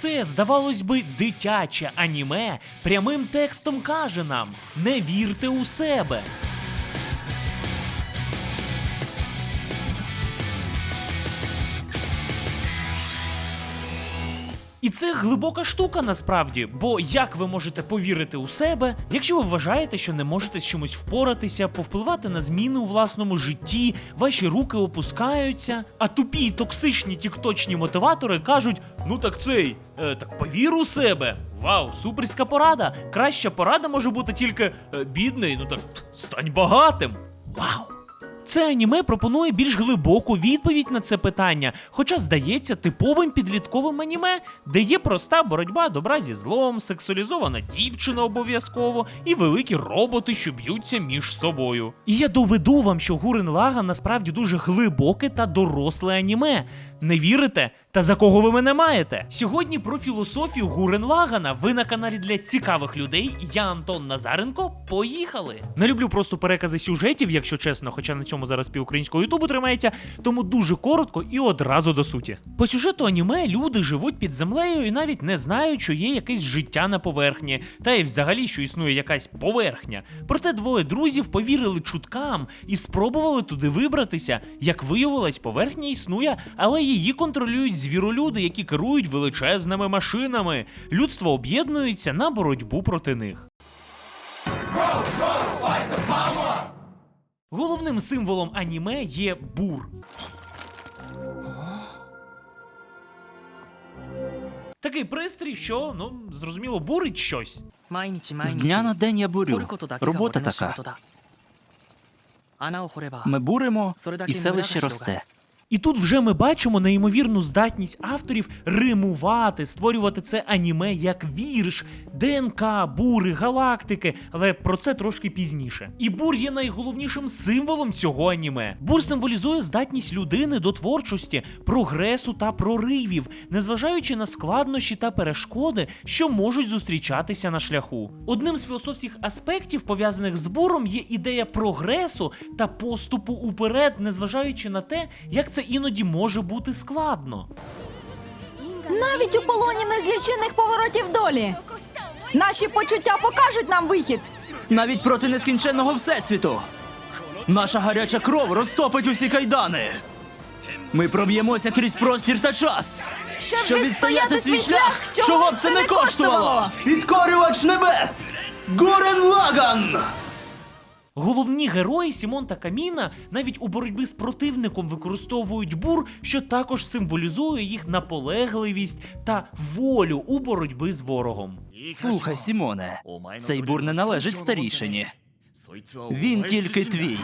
Це, здавалось би, дитяче аніме прямим текстом каже нам: не вірте у себе. І це глибока штука насправді, бо як ви можете повірити у себе, якщо ви вважаєте, що не можете з чимось впоратися, повпливати на зміни у власному житті, ваші руки опускаються, а тупі й токсичні тікточні мотиватори кажуть: ну так цей, е, так повір у себе. Вау, суперська порада! Краща порада може бути тільки е, бідний, ну так стань багатим. Вау! Це аніме пропонує більш глибоку відповідь на це питання, хоча здається типовим підлітковим аніме, де є проста боротьба добра зі злом, сексуалізована дівчина обов'язково і великі роботи, що б'ються між собою. І я доведу вам, що Гурен Лага насправді дуже глибоке та доросле аніме. Не вірите? Та за кого ви мене маєте? Сьогодні про філософію Гурен Лагана. Ви на каналі для цікавих людей. Я Антон Назаренко. Поїхали! Не люблю просто перекази сюжетів, якщо чесно, хоча на цьому зараз пів українського ютубу тримається, тому дуже коротко і одразу до суті. По сюжету аніме люди живуть під землею і навіть не знають, що є якесь життя на поверхні, та й взагалі, що існує якась поверхня. Проте двоє друзів повірили чуткам і спробували туди вибратися. Як виявилось, поверхня існує, але її контролюють звіролюди, які керують величезними машинами. Людство об'єднується на боротьбу проти них. Головним символом аніме є бур. Такий пристрій, що ну зрозуміло, бурить щось. З дня на день я бурю. Робота така. Ми буримо, і селище росте. І тут вже ми бачимо неймовірну здатність авторів римувати, створювати це аніме як вірш, ДНК, бури, галактики, але про це трошки пізніше. І бур є найголовнішим символом цього аніме. Бур символізує здатність людини до творчості, прогресу та проривів, незважаючи на складнощі та перешкоди, що можуть зустрічатися на шляху. Одним з філософських аспектів, пов'язаних з буром, є ідея прогресу та поступу уперед, незважаючи на те, як це іноді може бути складно. Навіть у полоні незлічених поворотів долі. Наші почуття покажуть нам вихід. Навіть проти нескінченного всесвіту. Наша гаряча кров розтопить усі кайдани. Ми проб'ємося крізь простір та час. Щоб, відстояти свій шлях, чого б це не коштувало! Підкорювач небес! Гурен Лаган! Головні герої Сімон та Каміна навіть у боротьбі з противником використовують бур, що також символізує їх наполегливість та волю у боротьбі з ворогом. Слухай, Сімоне, цей бур не належить старішині. Він тільки твій.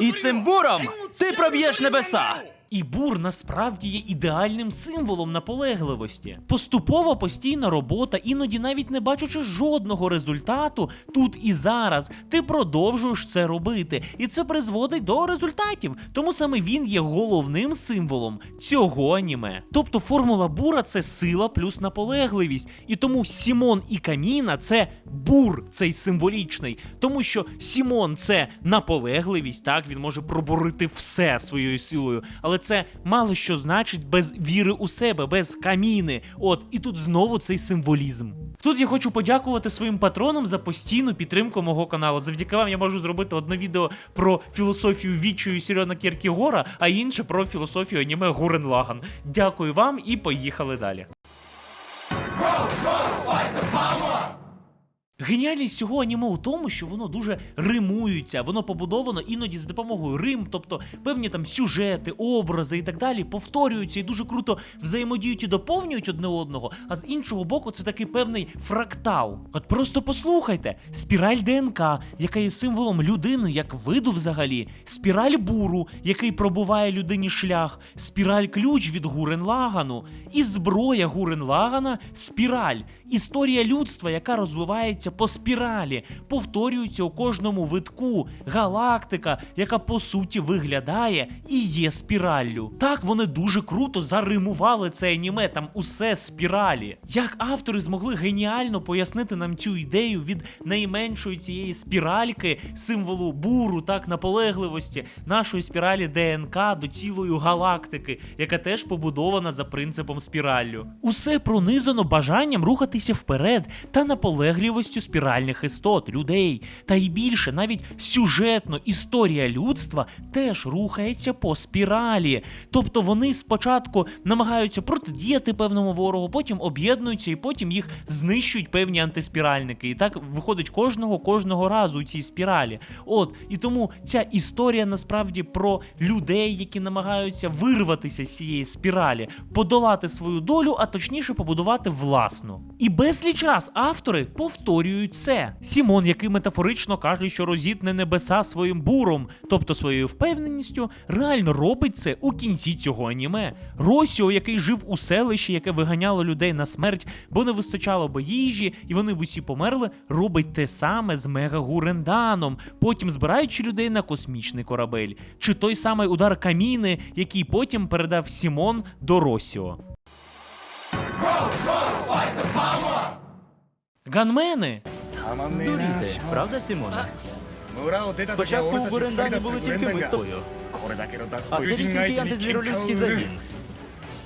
І цим буром ти проб'єш небеса. І бур насправді є ідеальним символом наполегливості. Поступова постійна робота, іноді навіть не бачучи жодного результату тут і зараз, ти продовжуєш це робити, і це призводить до результатів. Тому саме він є головним символом цього аніме. Тобто формула бура це сила плюс наполегливість. І тому Сімон і Каміна це бур, цей символічний, тому що Сімон це наполегливість, так він може проборити все своєю силою, але це мало що значить без віри у себе, без каміни. От і тут знову цей символізм. Тут я хочу подякувати своїм патронам за постійну підтримку мого каналу. Завдяки вам я можу зробити одне відео про філософію відчую Сірена Кіркігора, а інше про філософію аніме Гурен Лаган. Дякую вам і поїхали далі. Геніальність цього аніме у тому, що воно дуже римується, воно побудовано іноді з допомогою рим, тобто певні там сюжети, образи і так далі повторюються і дуже круто взаємодіють і доповнюють одне одного. А з іншого боку, це такий певний фрактал. От просто послухайте: спіраль ДНК, яка є символом людини, як виду взагалі, спіраль буру, який пробуває людині шлях, спіраль ключ від Гурен Лагану, і зброя Гурен Лагана спіраль, історія людства, яка розвивається рухаються по спіралі, повторюються у кожному витку. Галактика, яка по суті виглядає і є спіраллю. Так вони дуже круто заримували це аніме, там усе спіралі. Як автори змогли геніально пояснити нам цю ідею від найменшої цієї спіральки, символу буру, так наполегливості, нашої спіралі ДНК до цілої галактики, яка теж побудована за принципом спіраллю. Усе пронизано бажанням рухатися вперед та наполегливістю спіральних істот, людей. Та й більше, навіть сюжетно історія людства теж рухається по спіралі. Тобто вони спочатку намагаються протидіяти певному ворогу, потім об'єднуються і потім їх знищують певні антиспіральники. І так виходить кожного кожного разу у цій спіралі. От і тому ця історія насправді про людей, які намагаються вирватися з цієї спіралі, подолати свою долю, а точніше побудувати власну. І безліч раз автори повторюють це. Сімон, який метафорично каже, що розітне небеса своїм буром, тобто своєю впевненістю, реально робить це у кінці цього аніме. Росіо, який жив у селищі, яке виганяло людей на смерть, бо не вистачало би їжі, і вони б усі померли, робить те саме з Мегагуренданом, потім збираючи людей на космічний корабель. Чи той самий удар каміни, який потім передав Сімон до Росіо. Ганмени Здуріти, правда, Сімоне? Спочатку у Гурендані були тільки ми з тобою. А це різний антизвіролюдський загін.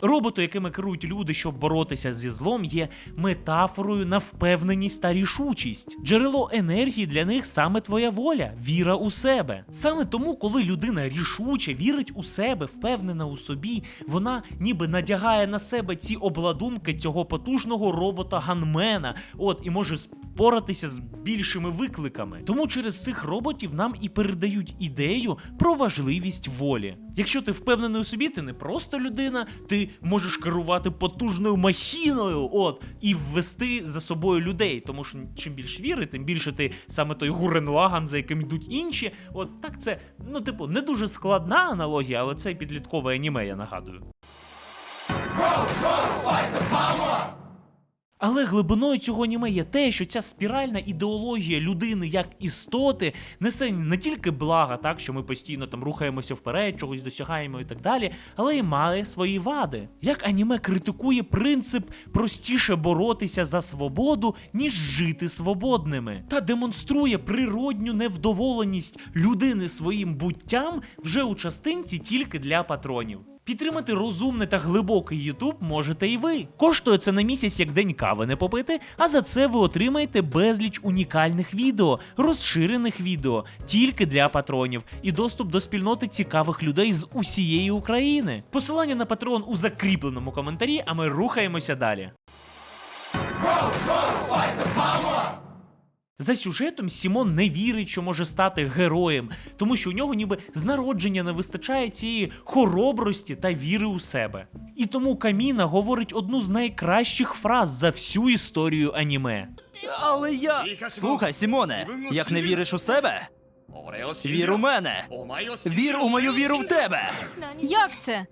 Роботи, якими керують люди, щоб боротися зі злом, є метафорою на впевненість та рішучість. Джерело енергії для них саме твоя воля, віра у себе. Саме тому, коли людина рішуче вірить у себе, впевнена у собі, вона ніби надягає на себе ці обладунки цього потужного робота ганмена, от і може впоратися з більшими викликами. Тому через цих роботів нам і передають ідею про важливість волі. Якщо ти впевнений у собі, ти не просто людина, ти можеш керувати потужною махіною, от і ввести за собою людей. Тому що чим більше віри, тим більше ти саме той Гурен Лаган, за яким йдуть інші. От так це, ну, типу, не дуже складна аналогія, але це підліткове аніме, я нагадую. Але глибиною цього аніме є те, що ця спіральна ідеологія людини як істоти несе не тільки блага, так що ми постійно там рухаємося вперед, чогось досягаємо і так далі, але й має свої вади. Як аніме критикує принцип простіше боротися за свободу, ніж жити свободними, та демонструє природню невдоволеність людини своїм буттям вже у частинці тільки для патронів. Підтримати розумний та глибокий Ютуб можете і ви. Коштує це на місяць як день кави не попити, а за це ви отримаєте безліч унікальних відео, розширених відео тільки для патронів і доступ до спільноти цікавих людей з усієї України. Посилання на патрон у закріпленому коментарі, а ми рухаємося далі. За сюжетом Сімон не вірить, що може стати героєм, тому що у нього ніби з народження не вистачає цієї хоробрості та віри у себе. І тому Каміна говорить одну з найкращих фраз за всю історію аніме. Але я. Слухай, Сімоне, як не віриш у себе? Вір у мене! Вір у мою віру в тебе! Як це?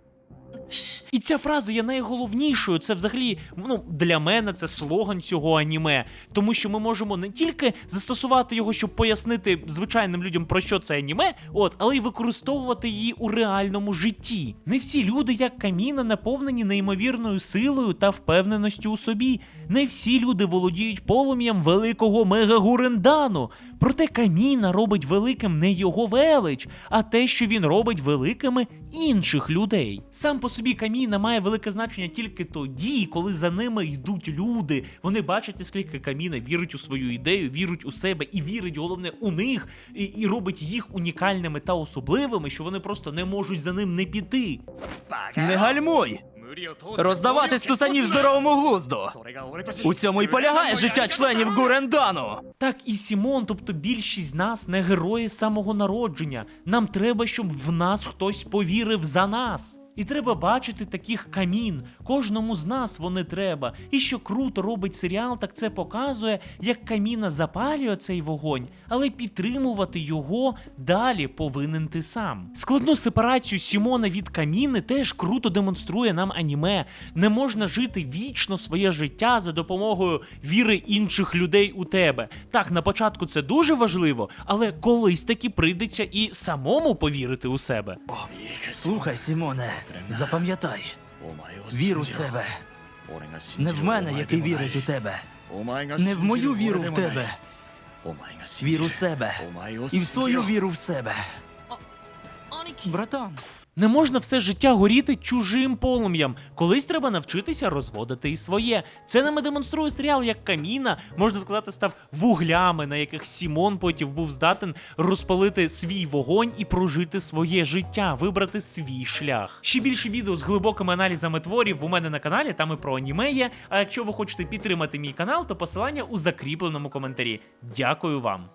І ця фраза є найголовнішою. Це взагалі ну для мене це слоган цього аніме, тому що ми можемо не тільки застосувати його, щоб пояснити звичайним людям про що це аніме, от, але й використовувати її у реальному житті. Не всі люди, як каміна, наповнені неймовірною силою та впевненістю у собі. Не всі люди володіють полум'ям великого мегагурендану. Проте каміна робить великим не його велич, а те, що він робить великими інших людей. Сам по собі каміна має велике значення тільки тоді, коли за ними йдуть люди. Вони бачать, наскільки каміна вірить у свою ідею, вірить у себе і вірить, головне, у них, і, і робить їх унікальними та особливими, що вони просто не можуть за ним не піти. Не гальмуй! Роздавати стусанів здоровому глузду! У цьому й полягає життя членів Гурендану! Так і Сімон, тобто більшість з нас не герої самого народження. Нам треба, щоб в нас хтось повірив за нас. І треба бачити таких камін. Кожному з нас вони треба. І що круто робить серіал, так це показує, як каміна запалює цей вогонь, але підтримувати його далі повинен ти сам. Складну сепарацію Сімона від каміни теж круто демонструє нам аніме. Не можна жити вічно своє життя за допомогою віри інших людей у тебе. Так, на початку це дуже важливо, але колись таки прийдеться і самому повірити у себе. Слухай, Сімоне, запам'ятай, вір у себе. Не в мене, який вірить у тебе. Не в мою віру в тебе. Вір у себе. І в свою віру в себе. Братан. Не можна все життя горіти чужим полум'ям. Колись треба навчитися розводити і своє. Це нам демонструє серіал, як каміна, можна сказати, став вуглями, на яких Сімон потім був здатен розпалити свій вогонь і прожити своє життя, вибрати свій шлях. Ще більше відео з глибокими аналізами творів у мене на каналі, там і про аніме є. А якщо ви хочете підтримати мій канал, то посилання у закріпленому коментарі. Дякую вам.